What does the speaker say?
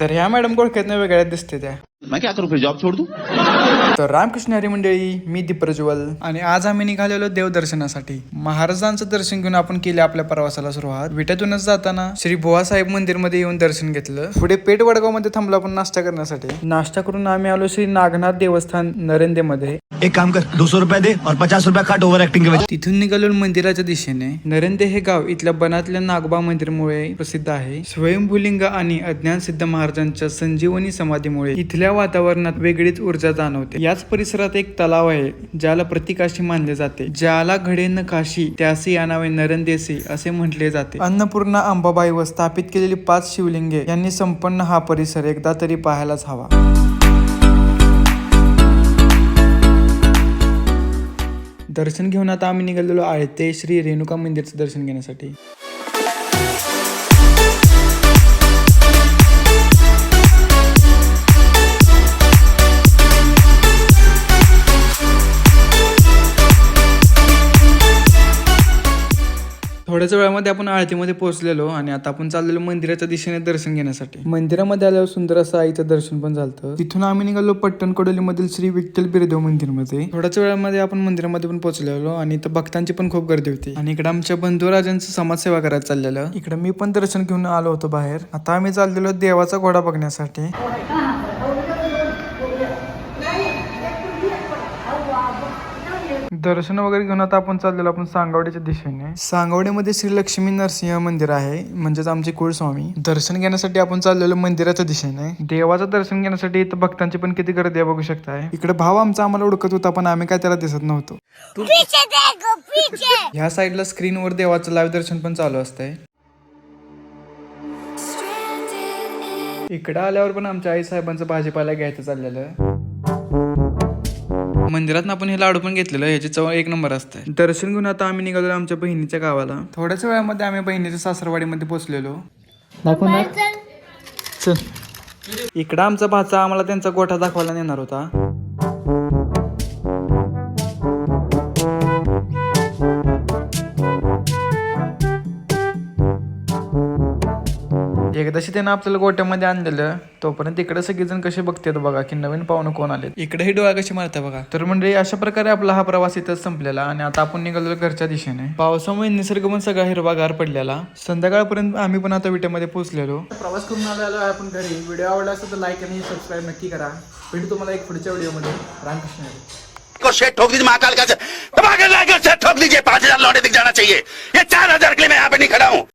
तर ह्या मॅडम गोळख्यातनं वेगळ्या दिसते त्या. मैं क्या करूं फिर जॉब छोड़ दूं? तर रामकृष्ण हरी मंडळी मी दीप्रज्वल आणि आज आम्ही निघालेलो देवदर्शनासाठी. महाराजांचं दर्शन घेऊन आपण केले आपल्या प्रवासाला सुरुवात. विट्यातूनच जाताना श्री बुवासाहेब मंदिरमध्ये येऊन दर्शन घेतलं. पुढे पेठ वडगावमध्ये थांबलो आपण नाश्ता करण्यासाठी. नाश्ता करून आम्ही आलो श्री नागनाथ देवस्थान नरेंदे मध्ये एक काम कर दो सौ रुपया दे और पचास रुपया काट एक्टिंग के वजह. तिथून निघालो मंदिराच्या दिशेने. नरेंदे हे गाव इथल्या बनातल्या नागबा मंदिरमुळे प्रसिद्ध आहे. स्वयंभूलिंग आणि अज्ञान सिद्ध महाराजांच्या संजीवनी समाधीमुळे इथल्या या वातावरणात वेगळीच ऊर्जा जाणवते. याच परिसरात एक तलाव आहे ज्याला प्रतिकाशी मानले जाते. ज्याला घडेन काशी त्यासी या नावे नरन देसी असे म्हटले जाते. अन्नपूर्णा अंबाबाई व स्थापित केलेली पाच शिवलिंगे यांनी संपन्न हा परिसर एकदा तरी पाहायलाच हवा. दर्शन घेऊन आता आम्ही निघालेलो आहे ते श्री रेणुका मंदिरचं दर्शन घेण्यासाठी. थोड्याच वेळामध्ये आपण आळतीमध्ये पोहोचलेलो आणि आता आपण चाललेलो मंदिराच्या दिशेने दर्शन घेण्यासाठी. मंदिरामध्ये आल्यावर सुंदर असं आईचं दर्शन पण झालं तिथून आम्ही निघालो पट्टण मधील श्री विठ्ठल बिरदेव मंदिरमध्ये. थोड्याच वेळामध्ये आपण मंदिरामध्ये पण पोहोचलेलो आणि इथं भक्तांची पण खूप गर्दी होती. आणि इकडे आमच्या बंधुराजांचं समाजसेवा करायला चाललेलं. इकडे मी पण दर्शन घेऊन आलो होतो बाहेर. आता आम्ही चाललेलो देवाचा घोडा बघण्यासाठी. दर्शन वगैरे घेऊन आता आपण चाललेलो आपण सांगवड्याच्या दिशेने. सांगवड्यामध्ये श्री लक्ष्मी नरसिंह मंदिर आहे म्हणजेच आमचे कुळस्वामी. दर्शन घेण्यासाठी आपण चाललेलो मंदिराच्या दिशेने. देवाचं दर्शन घेण्यासाठी इथं भक्तांची पण किती गर्दी आहे बघू शकताय. इकडे भाव आमचा आम्हाला ओळखत होता पण आम्ही काय त्याला दिसत नव्हतो. ह्या साईडला स्क्रीनवर देवाचं लाईव्ह दर्शन पण चालू असतंय. इकडं आल्यावर पण आमच्या आई साहेबांचं भाजीपाला घ्यायचं चाललेलं. मंदिरात आपण हे लाडू पण घेतलेलं ह्याची चव एक नंबर असते. दर्शन घेऊन आता आम्ही निघालो आमच्या बहिणीच्या गावाला. थोड्याच वेळामध्ये आम्ही बहिणीच्या सासरवाडीमध्ये पोहोचलेलो. दाखवून चल. इकडं आमचा भाचा आम्हाला त्यांचा गोठा दाखवायला नेणार होता. एकदाशी त्यानं आपल्याला गोट्यामध्ये आणलेलं तोपर्यंत इकडे सगळेजण कसे बघतात बघा की नवीन पाहुणं कोण आले इकडे ही डोळा कशी मारता बघा. तर म्हणजे अशा प्रकारे आपला हा प्रवास इथंच संपलेला आणि आता आपण निघालो घरच्या दिशेने. पावसामुळे निसर्ग पण सगळा हिरवागार पडलेला. संध्याकाळपर्यंत आम्ही पण आता विट्यामध्ये पोहोचलेलो. प्रवास करून आलेलो आहे आपण घरी. व्हिडिओ आवडला असेल तर लाईक आणि सबस्क्राईब नक्की करा. भेटू तुम्हाला एक पुढच्या व्हिडिओमध्ये. रामकृष्ण हरी. को शेट ठोक दीजिए महाकाल का शेट ठोक दीजिए पांच हजार लौटे दिख जाना चाहिए। ये चार हजार के लिए मैं यहाँ पे नहीं खड़ा हूँ।